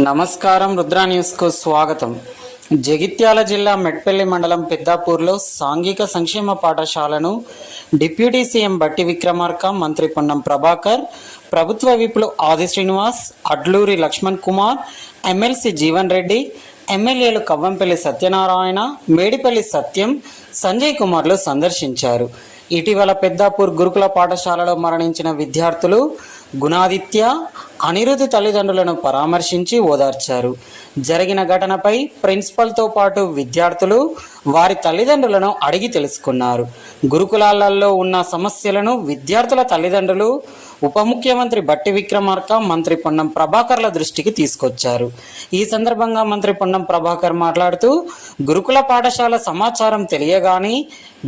నమస్కారం రుద్రా న్యూస్కు స్వాగతం. జగిత్యాల జిల్లా మెట్పల్లి మండలం పెద్దాపూర్లో సాంఘిక సంక్షేమ పాఠశాలను డిప్యూటీ సీఎం బట్టి విక్రమార్క మంత్రి పొన్నం ప్రభాకర్ ప్రభుత్వ విపులు ఆది శ్రీనివాస్ అడ్లూరి లక్ష్మణ్ కుమార్ ఎమ్మెల్సీ జీవన్ రెడ్డి ఎమ్మెల్యేలు కవ్వంపల్లి సత్యనారాయణ మేడిపల్లి సత్యం సంజయ్ కుమార్లు సందర్శించారు. ఇటీవల పెద్దాపూర్ గురుకుల పాఠశాలలో మరణించిన విద్యార్థులు గుణాదిత్య అనిరుద్ధి తల్లిదండ్రులను పరామర్శించి ఓదార్చారు. జరిగిన ఘటనపై ప్రిన్సిపల్తో పాటు విద్యార్థులు వారి తల్లిదండ్రులను అడిగి తెలుసుకున్నారు. గురుకులాలలో ఉన్న సమస్యలను విద్యార్థుల తల్లిదండ్రులు ఉప ముఖ్యమంత్రి బట్టి విక్రమార్క మంత్రి పొన్నం ప్రభాకర్ల దృష్టికి తీసుకొచ్చారు. ఈ సందర్భంగా మంత్రి పొన్నం ప్రభాకర్ మాట్లాడుతూ గురుకుల పాఠశాల సమాచారం తెలియగానే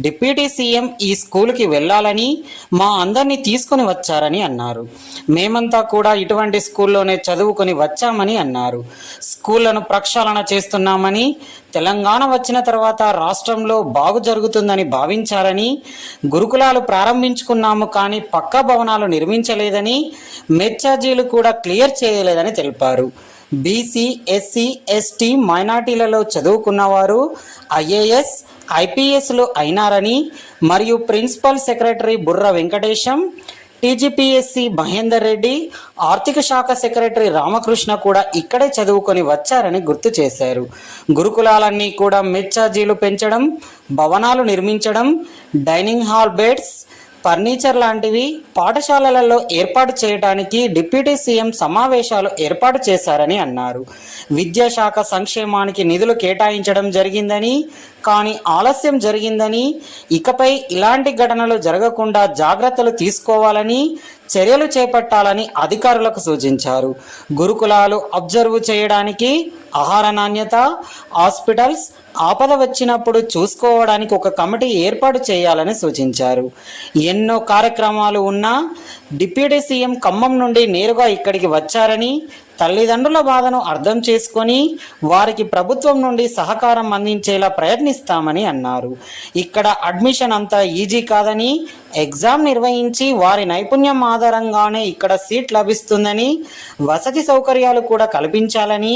డిప్యూటీ సీఎం ఈ స్కూల్కి వెళ్ళాలని మా అందరినీ తీసుకుని వచ్చారని అన్నారు. మేమంతా కూడా ఇటువంటి స్కూల్లోనే చదువుకొని వచ్చామని అన్నారు. స్కూళ్ళను ప్రక్షాళన చేస్తున్నామని తెలంగాణ వచ్చిన తర్వాత రాష్ట్రంలో బాగు జరుగుతుందని భావించారని గురుకులాలు ప్రారంభించుకున్నాము కానీ పక్కా భవనాలు నిర్మించలేదని మెచ్చార్జీలు కూడా క్లియర్ చేయలేదని తెలిపారు. బీసీ ఎస్సీ ఎస్టీ మైనార్టీలలో చదువుకున్నవారు ఐఏఎస్ ఐపీఎస్లు అయినారని మరియు ప్రిన్సిపల్ సెక్రటరీ బుర్ర వెంకటేశం టీజీపీఎస్సీ మహేందర్ రెడ్డి ఆర్థిక శాఖ సెక్రటరీ రామకృష్ణ కూడా ఇక్కడే చదువుకొని వచ్చారని గుర్తు చేశారు. గురుకులాలన్నీ కూడా మెచ్చార్జీలు పెంచడం భవనాలు నిర్మించడం డైనింగ్ హాల్ బెడ్స్ ఫర్నిచర్ లాంటివి పాఠశాలలలో ఏర్పాటు చేయడానికి డిప్యూటీ సీఎం సమావేశాలు ఏర్పాటు చేశారని అన్నారు. విద్యాశాఖ సంక్షేమానికి నిధులు కేటాయించడం జరిగిందని కానీ ఆలస్యం జరిగిందని ఇకపై ఇలాంటి ఘటనలు జరగకుండా జాగ్రత్తలు తీసుకోవాలని చర్యలు చేపట్టాలని అధికారులకు సూచించారు. గురుకులాలు అబ్జర్వ్ చేయడానికి ఆహార నాణ్యత హాస్పిటల్స్ ఆపద వచ్చినప్పుడు చూసుకోవడానికి ఒక కమిటీ ఏర్పాటు చేయాలని సూచించారు. ఎన్నో కార్యక్రమాలు ఉన్నా డిప్యూటీ సీఎం ఖమ్మం నుండి నేరుగా ఇక్కడికి వచ్చారని తల్లిదండ్రుల బాధను అర్థం చేసుకొని వారికి ప్రభుత్వం నుండి సహకారం అందించేలా ప్రయత్నిస్తామని అన్నారు. ఇక్కడ అడ్మిషన్ అంతా ఈజీ కాదని ఎగ్జామ్ నిర్వహించి వారి నైపుణ్యం ఆధారంగానే ఇక్కడ సీట్ లభిస్తుందని వసతి సౌకర్యాలు కూడా కల్పించాలని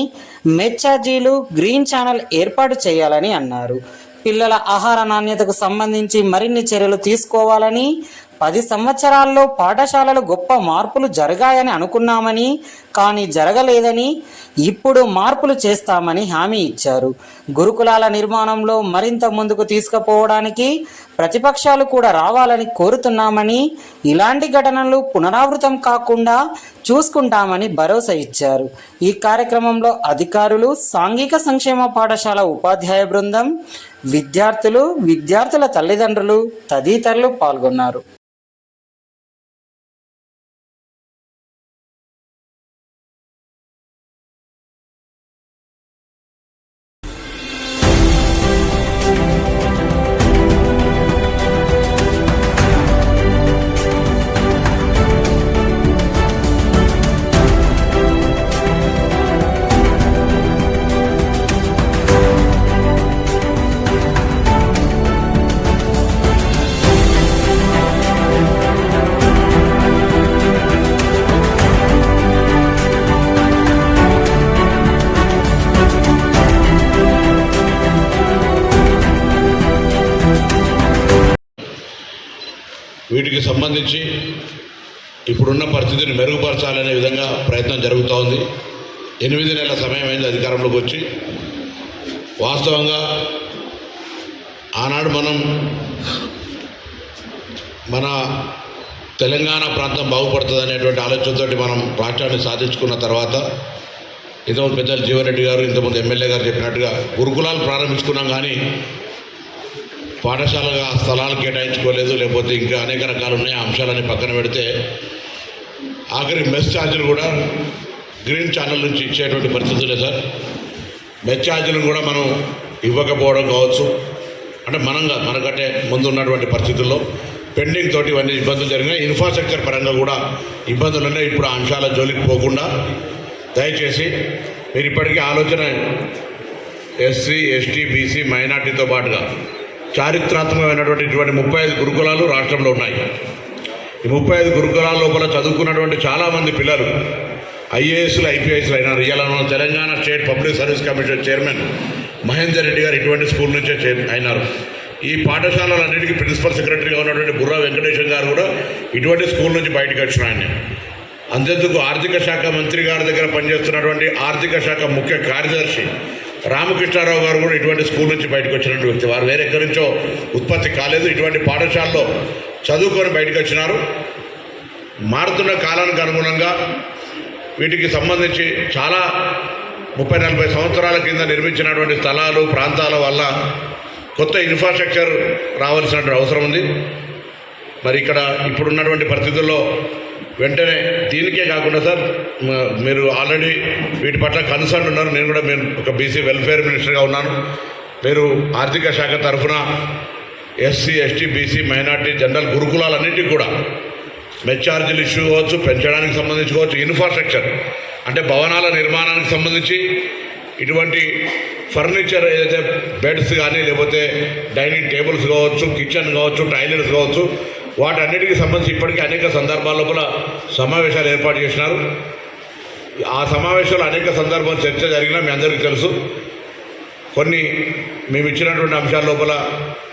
మెచ్చార్జీలు గ్రీన్ ఛానల్ ఏర్పాటు చేయాలని అన్నారు. పిల్లల ఆహార నాణ్యతకు సంబంధించి మరిన్ని చర్యలు తీసుకోవాలని పది సంవత్సరాల్లో పాఠశాలలు గొప్ప మార్పులు జరగాయని అనుకున్నామని కానీ జరగలేదని ఇప్పుడు మార్పులు చేస్తామని హామీ ఇచ్చారు. గురుకులాల నిర్మాణంలో మరింత ముందుకు తీసుకుపోవడానికి ప్రతిపక్షాలు కూడా రావాలని కోరుతున్నామని ఇలాంటి ఘటనలు పునరావృతం కాకుండా చూసుకుంటామని భరోసా ఇచ్చారు. ఈ కార్యక్రమంలో అధికారులు సాంఘిక సంక్షేమ పాఠశాల ఉపాధ్యాయ బృందం విద్యార్థులు విద్యార్థుల తల్లిదండ్రులు తదితరులు పాల్గొన్నారు. వీటికి సంబంధించి ఇప్పుడున్న పరిస్థితిని మెరుగుపరచాలనే విధంగా ప్రయత్నం జరుగుతూ ఉంది. ఎనిమిది నెలల సమయం అయింది అధికారంలోకి వచ్చి. వాస్తవంగా ఆనాడు మనం మన తెలంగాణ ప్రాంతం బాగుపడుతుంది అనేటువంటి ఆలోచనతోటి మనం రాష్ట్రాన్ని సాధించుకున్న తర్వాత ఇంతకుముందు పెద్దలు జీవన్ రెడ్డి గారు ఇంతకుముందు ఎమ్మెల్యే గారు చెప్పినట్టుగా గురుకులాలు ప్రారంభించుకున్నాం కానీ పాఠశాలగా స్థలాలు కేటాయించుకోలేదు లేకపోతే ఇంకా అనేక రకాలు ఉన్నాయి. అంశాలని పక్కన పెడితే ఆఖరి మెస్ ఛార్జీలు కూడా గ్రీన్ ఛానల్ నుంచి ఇచ్చేటువంటి పరిస్థితులే సార్. మెస్ ఛార్జీలను కూడా మనం ఇవ్వకపోవడం కావచ్చు. అంటే మనంగా మనకంటే ముందు ఉన్నటువంటి పరిస్థితుల్లో పెండింగ్ తోటి ఇవన్నీ ఇబ్బందులు జరిగినాయి ఇన్ఫ్రాస్ట్రక్చర్ పరంగా కూడా ఇబ్బందులు ఉన్నాయి. ఇప్పుడు ఆ అంశాల జోలికి పోకుండా దయచేసి మీరు ఇప్పటికీ ఆలోచన ఎస్సీ ఎస్టీ బీసీ మైనార్టీతో పాటుగా చారిత్రాత్మకమైనటువంటి ఇటువంటి ముప్పై ఐదు గురుకులాలు రాష్ట్రంలో ఉన్నాయి. ఈ ముప్పై ఐదు గురుకులాల లోపల చదువుకున్నటువంటి చాలామంది పిల్లలు ఐఏఎస్లు ఐపీఎస్లు అయినారు ఇలా Telangana state public service commission chairman Mahender Reddy గారు ఇటువంటి స్కూల్ నుంచే చే అయినారు. ఈ పాఠశాలలన్నిటికీ ప్రిన్సిపల్ సెక్రటరీగా ఉన్నటువంటి బుర్రా వెంకటేశ్వర గారు కూడా ఇటువంటి స్కూల్ నుంచి బయటకు వచ్చిన ఆయన. ఆర్థిక శాఖ మంత్రి గారి దగ్గర పనిచేస్తున్నటువంటి ఆర్థిక శాఖ ముఖ్య కార్యదర్శి రామకృష్ణారావు గారు కూడా ఇటువంటి స్కూల్ నుంచి బయటకు వచ్చినటువంటి వ్యక్తి. వారు వేరెక్కడి నుంచో ఉత్పత్తి కాలేదు. ఇటువంటి పాఠశాలలో చదువుకొని బయటకు వచ్చినారు. మారుతున్న కాలానికి అనుగుణంగా వీటికి సంబంధించి చాలా ముప్పై నలభై సంవత్సరాల కింద నిర్మించినటువంటి స్థలాలు ప్రాంతాల వల్ల కొత్త ఇన్ఫ్రాస్ట్రక్చర్ రావాల్సినటువంటి అవసరం ఉంది. మరి ఇక్కడ ఇప్పుడున్నటువంటి పరిస్థితుల్లో వెంటనే దీనికే కాకుండా సార్ మీరు ఆల్రెడీ వీటి పట్ల కన్సర్న్ ఉన్నారు. నేను కూడా నేను ఒక బీసీ వెల్ఫేర్ మినిస్టర్గా ఉన్నాను. మీరు ఆర్థిక శాఖ తరఫున SC ST BC minority general గురుకులాలన్నింటికి కూడా మెచ్చార్జీలు ఇష్యూ కావచ్చు పెంచడానికి సంబంధించి కావచ్చు ఇన్ఫ్రాస్ట్రక్చర్ అంటే భవనాల నిర్మాణానికి సంబంధించి ఇటువంటి ఫర్నిచర్ ఏదైతే బెడ్స్ కానీ లేకపోతే డైనింగ్ టేబుల్స్ కావచ్చు కిచెన్ కావచ్చు టాయిలెట్స్ కావచ్చు వాటన్నిటికి సంబంధించి ఇప్పటికీ అనేక సందర్భాల లోపల సమావేశాలు ఏర్పాటు చేసినారు. ఆ సమావేశంలో అనేక సందర్భాలు చర్చ జరిగినా మీ అందరికీ తెలుసు. కొన్ని మేము ఇచ్చినటువంటి అంశాల లోపల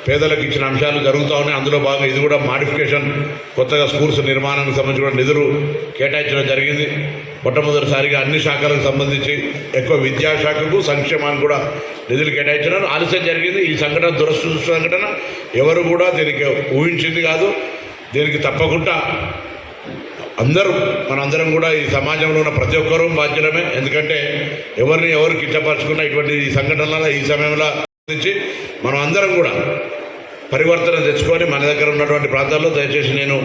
పేదలకు ఇచ్చిన అంశాలు జరుగుతూ ఉన్నాయి. అందులో భాగంగా ఇది కూడా మాడిఫికేషన్ కొత్తగా స్కూల్స్ నిర్మాణానికి సంబంధించి కూడా నిధులు కేటాయించడం జరిగింది. మొట్టమొదటిసారిగా అన్ని శాఖలకు సంబంధించి ఎక్కువ విద్యాశాఖకు సంక్షేమానికి కూడా నిధులు కేటాయించడం ఆలస్యం జరిగింది. ఈ సంఘటన దురదృష్ట సంఘటన ఎవరు కూడా దీనికి ఊహించింది కాదు. దీనికి తప్పకుండా అందరూ మనందరం కూడా ఈ సమాజంలో ఉన్న ప్రతి ఒక్కరూ బాధ్యులమే. ఎందుకంటే ఎవరిని ఎవరు కిట్టపరచుకున్న ఇటువంటి ఈ సంఘటనల ఈ సమయంలో నుంచి మనం అందరం కూడా పరివర్తన తెచ్చుకొని మన దగ్గర ఉన్నటువంటి ప్రాంతాల్లో దయచేసి నేను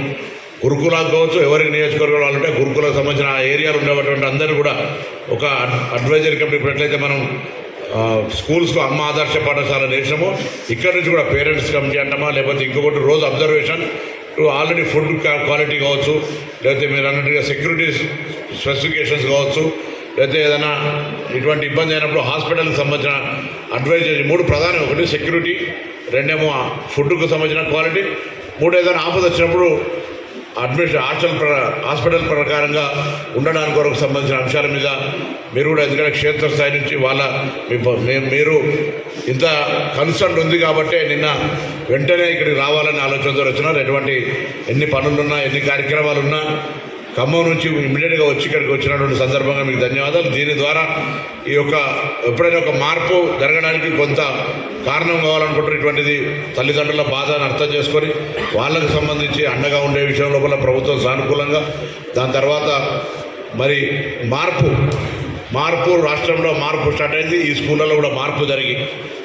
గురుకులాకు కావచ్చు ఎవరికి నియోజకవర్గాలు వాళ్ళంటే గురుకులకు సంబంధించిన ఆ ఏరియాలో ఉండేటువంటి అందరూ కూడా ఒక అడ్- అడ్వైజరీ కమిటీ ఇప్పుడు మనం స్కూల్స్లో అమ్మ ఆదర్శ పాఠశాల వేసినామో ఇక్కడ నుంచి కూడా పేరెంట్స్ కమిటీ అంటామా లేకపోతే ఇంకొకటి రోజు అబ్జర్వేషన్. ఆల్రెడీ ఫుడ్ క్వాలిటీ కావచ్చు లేకపోతే మీరు అన్నట్టుగా సెక్యూరిటీ స్పెసిఫికేషన్స్ కావచ్చు లేకపోతే ఏదైనా ఇటువంటి ఇబ్బంది అయినప్పుడు హాస్పిటల్కి సంబంధించిన అడ్వైజరీ మూడు ప్రధానం ఒకటి సెక్యూరిటీ రెండేమో ఫుడ్కు సంబంధించిన క్వాలిటీ మూడు ఏదైనా ఆపద వచ్చినప్పుడు అడ్మిషన్ హాస్టల్ ప్ర హాస్పిటల్ ప్రకారంగా ఉండడానికి కొరకు సంబంధించిన అంశాల మీద మీరు కూడా ఎందుకంటే క్షేత్రస్థాయి నుంచి వాళ్ళ మీరు ఇంత కన్సర్న్ ఉంది కాబట్టే నిన్న వెంటనే ఇక్కడికి రావాలని ఆలోచనతో వచ్చినారు. ఎటువంటి ఎన్ని పనులున్నా ఎన్ని కార్యక్రమాలున్నా ఖమ్మం నుంచి ఇమ్మీడియట్గా వచ్చి ఇక్కడికి వచ్చినటువంటి సందర్భంగా మీకు ధన్యవాదాలు. దీని ద్వారా ఈ యొక్క ఎప్పుడైనా ఒక మార్పు జరగడానికి కొంత కారణం కావాలనుకుంటున్నటువంటిది తల్లిదండ్రుల బాధను అర్థం చేసుకొని వాళ్ళకు సంబంధించి అండగా ఉండే విషయం లోపల ప్రభుత్వం సానుకూలంగా దాని తర్వాత మరి మార్పు మార్పు రాష్ట్రంలో మార్పు స్టార్ట్ అయింది ఈ స్కూళ్ళలో కూడా మార్పు జరిగి.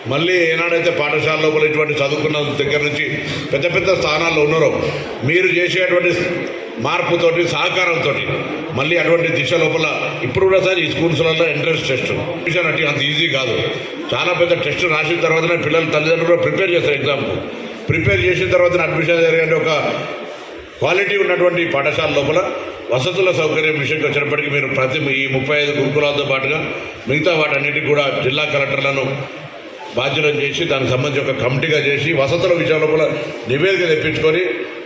మళ్ళీ ఏనాడైతే పాఠశాల లోపల ఇటువంటి చదువుకున్న దగ్గర నుంచి పెద్ద పెద్ద స్థానాల్లో ఉన్నారో మీరు చేసేటువంటి మార్పుతోటి సహకారంతో మళ్ళీ అటువంటి దిశ లోపల ఇప్పుడు కూడా సార్ ఈ స్కూల్స్లలో ఎంట్రన్స్ టెస్ట్. విషయం అంటే అంత ఈజీ కాదు. చాలా పెద్ద టెస్ట్ రాసిన తర్వాతనే పిల్లలు తల్లిదండ్రులు కూడా ప్రిపేర్ చేస్తారు ఎగ్జామ్కు. ప్రిపేర్ చేసిన తర్వాత అడ్మిషన్ జరిగే ఒక క్వాలిటీ ఉన్నటువంటి పాఠశాల లోపల వసతుల సౌకర్యం విషయంకి వచ్చినప్పటికీ మీరు ప్రతి ఈ ముప్పై ఐదు గురుకులాలతో పాటుగా మిగతా వాటన్నిటికీ కూడా జిల్లా కలెక్టర్లను బాధ్యులను చేసి దానికి సంబంధించి ఒక కమిటీగా చేసి వసతుల విషయం లోపల నివేదిక తెప్పించుకొని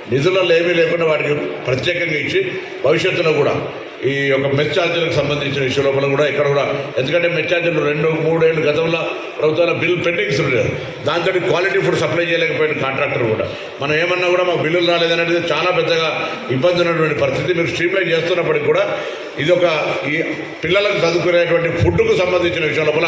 నిధులలో ఏమీ లేకుండా వాటికి ప్రత్యేకంగా ఇచ్చి భవిష్యత్తులో కూడా ఈ యొక్క మెస్ ఛార్జీలకు సంబంధించిన విషయం లోపల కూడా ఇక్కడ కూడా ఎందుకంటే మెస్ ఛార్జీలు రెండు మూడేళ్ళు గతంలో ప్రభుత్వాల బిల్ పెండింగ్స్ ఉండేది దాంతో క్వాలిటీ ఫుడ్ సప్లై చేయలేకపోయిన కాంట్రాక్టర్ కూడా. మనం ఏమన్నా కూడా మాకు బిల్లులు రాలేదనేది చాలా పెద్దగా ఇబ్బంది ఉన్నటువంటి పరిస్థితి. మీరు స్ట్రీమ్లైన్ చేస్తున్నప్పటికీ కూడా ఇది ఒక ఈ పిల్లలకు చదువుకునేటువంటి ఫుడ్కు సంబంధించిన విషయం లోపల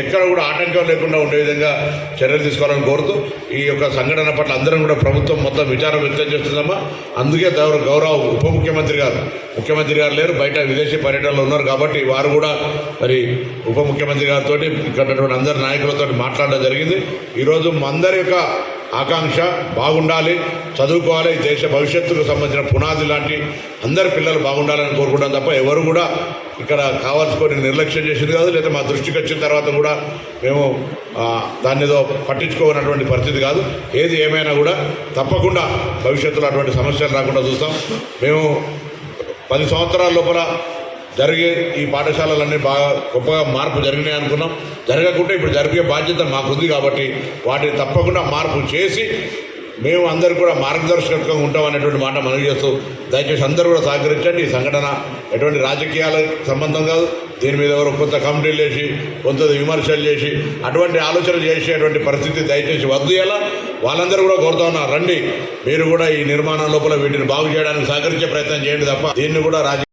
ఎక్కడ కూడా ఆటంకం లేకుండా ఉండే విధంగా చర్యలు తీసుకోవాలని కోరుతూ ఈ యొక్క సంఘటన పట్ల అందరం కూడా ప్రభుత్వం మొత్తం విచారం వ్యక్తం చేస్తుందమ్మా. అందుకే గౌరవ గౌరవ ఉప ముఖ్యమంత్రి గారు ముఖ్యమంత్రి గారు లేరు బయట విదేశీ పర్యటనలో ఉన్నారు కాబట్టి వారు కూడా మరి ఉప ముఖ్యమంత్రి గారితో ఇక్కడ అందరు అందరి నాయకులతో మాట్లాడడం జరిగింది. ఈరోజు అందరి యొక్క ఆకాంక్ష బాగుండాలి చదువుకోవాలి దేశ భవిష్యత్తుకు సంబంధించిన పునాది లాంటి అందరి పిల్లలు బాగుండాలని కోరుకుంటాం తప్ప ఎవరు కూడా ఇక్కడ కావాల్సుకొని నిర్లక్ష్యం చేసింది కాదు లేదా మా దృష్టికి వచ్చిన తర్వాత కూడా మేము దాన్ని ఏదో పట్టించుకోనటువంటి పరిస్థితి కాదు. ఏది ఏమైనా కూడా తప్పకుండా భవిష్యత్తులో అటువంటి సమస్యలు రాకుండా చూస్తాం. మేము పది సంవత్సరాల లోపల జరిగే ఈ పాఠశాలలన్నీ బాగా గొప్పగా మార్పు జరిగినాయి అనుకున్నాం. జరగకుండా ఇప్పుడు జరిగే బాధ్యత మాకుంది కాబట్టి వాటిని తప్పకుండా మార్పు చేసి మేము అందరూ కూడా మార్గదర్శకంగా ఉంటాం అనేటువంటి మాట మనవి చేస్తూ దయచేసి అందరూ కూడా సహకరించండి. ఈ సంఘటన ఎటువంటి రాజకీయాల సంబంధం కాదు. దీని మీద ఎవరు కొంత కమిటీలు చేసి కొంత విమర్శలు చేసి అటువంటి ఆలోచన చేసేటువంటి పరిస్థితి దయచేసి వద్దు ఎలా? వాళ్ళందరూ కూడా కోరుతా ఉన్నారు. రండి. మీరు కూడా ఈ నిర్మాణం లోపల వీటిని బాగు చేయడానికి సహకరించే ప్రయత్నం చేయండి తప్ప దీన్ని కూడా రాజకీయ